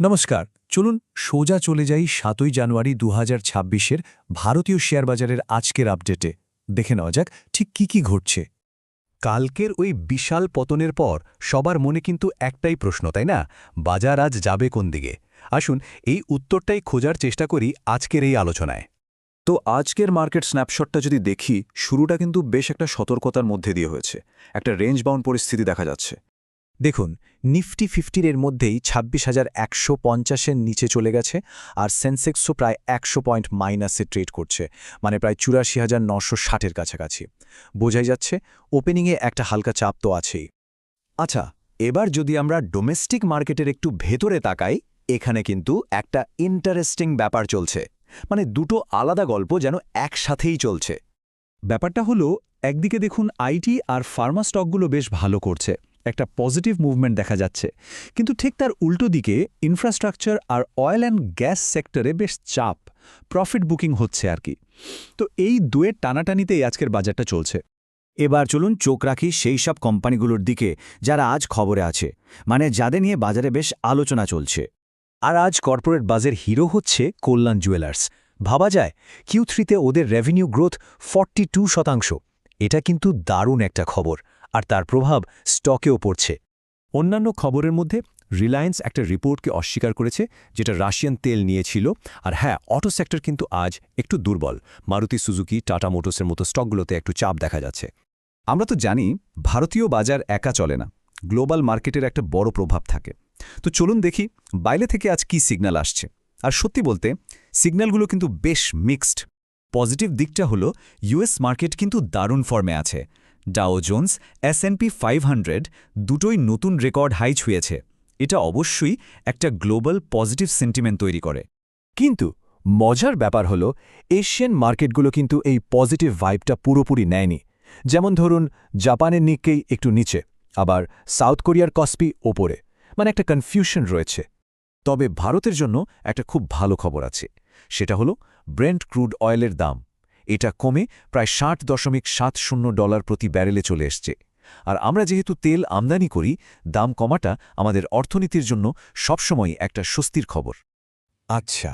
নমস্কার, চলুন সোজা চলে যাই সাতই জানুয়ারি দু হাজার ভারতীয় শেয়ার বাজারের আজকের আপডেটে। দেখে নেওয়া যাক ঠিক কি কি ঘটছে। কালকের ওই বিশাল পতনের পর সবার মনে কিন্তু একটাই প্রশ্ন, তাই না? বাজার আজ যাবে কোন দিকে? আসুন এই উত্তরটাই খোঁজার চেষ্টা করি আজকের এই আলোচনায়। তো আজকের মার্কেট স্ন্যাপশটটা যদি দেখি, শুরুটা কিন্তু বেশ একটা সতর্কতার মধ্যে দিয়ে হয়েছে। একটা রেঞ্জ বাউন্ড পরিস্থিতি দেখা যাচ্ছে। দেখুন, নিফটি ফিফটির এর মধ্যেই ছাব্বিশ হাজার একশো পঞ্চাশের নিচে চলে গেছে আর সেন্সেক্সও প্রায় একশো পয়েন্ট মাইনাসে ট্রেড করছে মানে প্রায় চুরাশি হাজার নশো ষাটের কাছাকাছি। বোঝাই যাচ্ছে, ওপেনিংয়ে একটা হালকা চাপ তো আছেই। আচ্ছা এবার যদি আমরা ডোমেস্টিক মার্কেটের একটু ভেতরে তাকাই, এখানে কিন্তু একটা ইন্টারেস্টিং ব্যাপার চলছে মানে দুটো আলাদা গল্প যেন একসাথেই চলছে। ব্যাপারটা হলো, একদিকে দেখুন আইটি আর ফার্মা স্টকগুলো বেশ ভালো করছে একটা পজিটিভ মুভমেন্ট দেখা যাচ্ছে। কিন্তু ঠিক তার উল্টো দিকে ইনফ্রাস্ট্রাকচার আর অয়েল অ্যান্ড গ্যাস সেক্টরে বেশ চাপ। প্রফিট বুকিং হচ্ছে আর কি। তো এই দুয়ের টানাটানিতেই আজকের বাজারটা চলছে। এবার চলুন চোখ রাখি সেই সব কোম্পানিগুলোর দিকে যারা আজ খবরে আছে। মানে যাদের নিয়ে বাজারে বেশ আলোচনা চলছে। আর আজ কর্পোরেট বাজের হিরো হচ্ছে কল্যাণ জুয়েলার্স ভাবা যায় কিউ থ্রিতে ওদের রেভিনিউ গ্রোথ ফর্টি শতাংশ। এটা কিন্তু দারুণ একটা খবর। আর তার প্রভাব স্টকেও পড়ছে। অন্যান্য খবরের মধ্যে রিলায়েন্স একটা রিপোর্টকে অস্বীকার করেছে, যেটা রাশিয়ান তেল নিয়েছিল। আর হ্যাঁ অটো সেক্টর কিন্তু আজ একটু দুর্বল। মারুতি সুজুকি, টাটা মোটরসের মতো স্টকগুলোতে একটু চাপ দেখা যাচ্ছে। আমরা তো জানি ভারতীয় বাজার একা চলে না। গ্লোবাল মার্কেটের একটা বড় প্রভাব থাকে। তো চলুন দেখি বাইরে থেকে আজ কি সিগন্যাল আসছে। আর সত্যি বলতে, সিগন্যালগুলো কিন্তু বেশ মিক্সড। পজিটিভ দিকটা হলো ইউএস মার্কেট কিন্তু দারুণ ফর্মে আছে। Dow Jones S and P five hundred দুটোই নতুন রেকর্ড হাই ছুঁয়েছে। এটা অবশ্যই একটা গ্লোবাল পজিটিভ সেন্টিমেন্ট তৈরি করে। কিন্তু মজার ব্যাপার হল, এশিয়ান মার্কেটগুলো কিন্তু এই পজিটিভ ভাইবটা পুরোপুরি নেয়নি। যেমন ধরুন, জাপানের নিককেই একটু নিচে, আবার সাউথ কোরিয়ার কসপি ওপরে। মানে একটা কনফিউশন রয়েছে। তবে ভারতের জন্য একটা খুব ভালো খবর আছে। সেটা হলো ব্রেন্ট ক্রুড অয়েলের দাম। এটা কমে প্রায় ষাট দশমিক সাত শূন্য ডলার প্রতি ব্যারেলে চলে এসছে। আর আমরা যেহেতু তেল আমদানি করি, দাম কমাটা আমাদের অর্থনীতির জন্য সবসময় একটা স্বস্তির খবর। আচ্ছা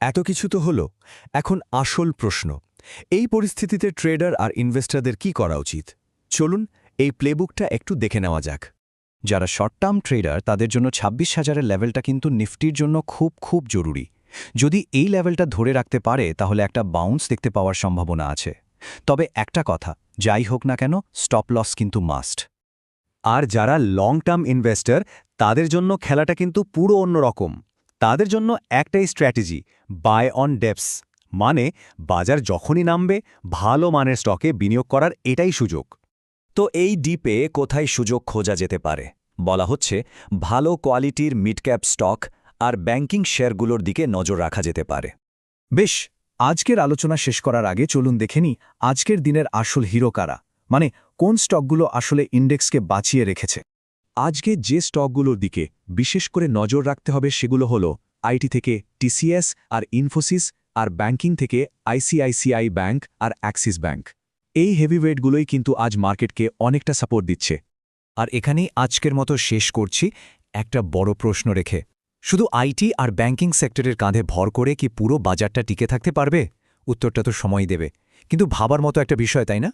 এত কিছু তো হলো। এখন আসল প্রশ্ন, এই পরিস্থিতিতে ট্রেডার আর ইনভেস্টারদের কি করা উচিত? চলুন এই প্লেবুকটা একটু দেখে নেওয়া যাক। যারা শর্ট টার্ম ট্রেডার, তাদের জন্য ২৬ হাজারের লেভেলটা কিন্তু নিফটির জন্য খুব খুব জরুরি। যদি এই লেভেলটা ধরে রাখতে পারে, তাহলে একটা বাউন্স দেখতে পাওয়ার সম্ভাবনা আছে। তবে একটা কথা, যাই হোক না কেন স্টপ লস কিন্তু মাস্ট আর যারা লং টার্ম ইনভেস্টর তাদের জন্য খেলাটা কিন্তু পুরো অন্যরকম। তাদের জন্য একটাই স্ট্র্যাটেজি বাই অন ডেপস মানে বাজার যখনই নামবে, ভালো মানের স্টকে বিনিয়োগ করার এটাই সুযোগ। তো এই ডিপে কোথায় সুযোগ খোঁজা যেতে পারে? বলা হচ্ছে, ভালো কোয়ালিটির মিডক্যাপ স্টক আর ব্যাংকিং শেয়ারগুলোর দিকে নজর রাখা যেতে পারে। বেশ, আজকের আলোচনা শেষ করার আগে চলুন দেখে নি আজকের দিনের আসল হিরো কারা মানে কোন স্টকগুলো আসলে ইন্ডেক্সকে বাঁচিয়ে রেখেছে। আজকে যে স্টকগুলোর দিকে বিশেষ করে নজর রাখতে হবে সেগুলো হলো আইটি থেকে টিসিএস আর ইনফোসিস আর ব্যাংকিং থেকে আইসিআইসিআই ব্যাংক আর অ্যাক্সিস ব্যাংক। এই হেভিওয়েটগুলোই কিন্তু আজ মার্কেটকে অনেকটা সাপোর্ট দিচ্ছে। আর এখানেই আজকের মতো শেষ করছি। একটা বড় প্রশ্ন রেখে শুধু আইটি আর ব্যাংকিং সেক্টরের কাঁধে ভর করে কি পুরো বাজারটা টিকে থাকতে পারবে? উত্তরটা তো সময় দেবে। কিন্তু ভাবার মতো একটা বিষয়, তাই না?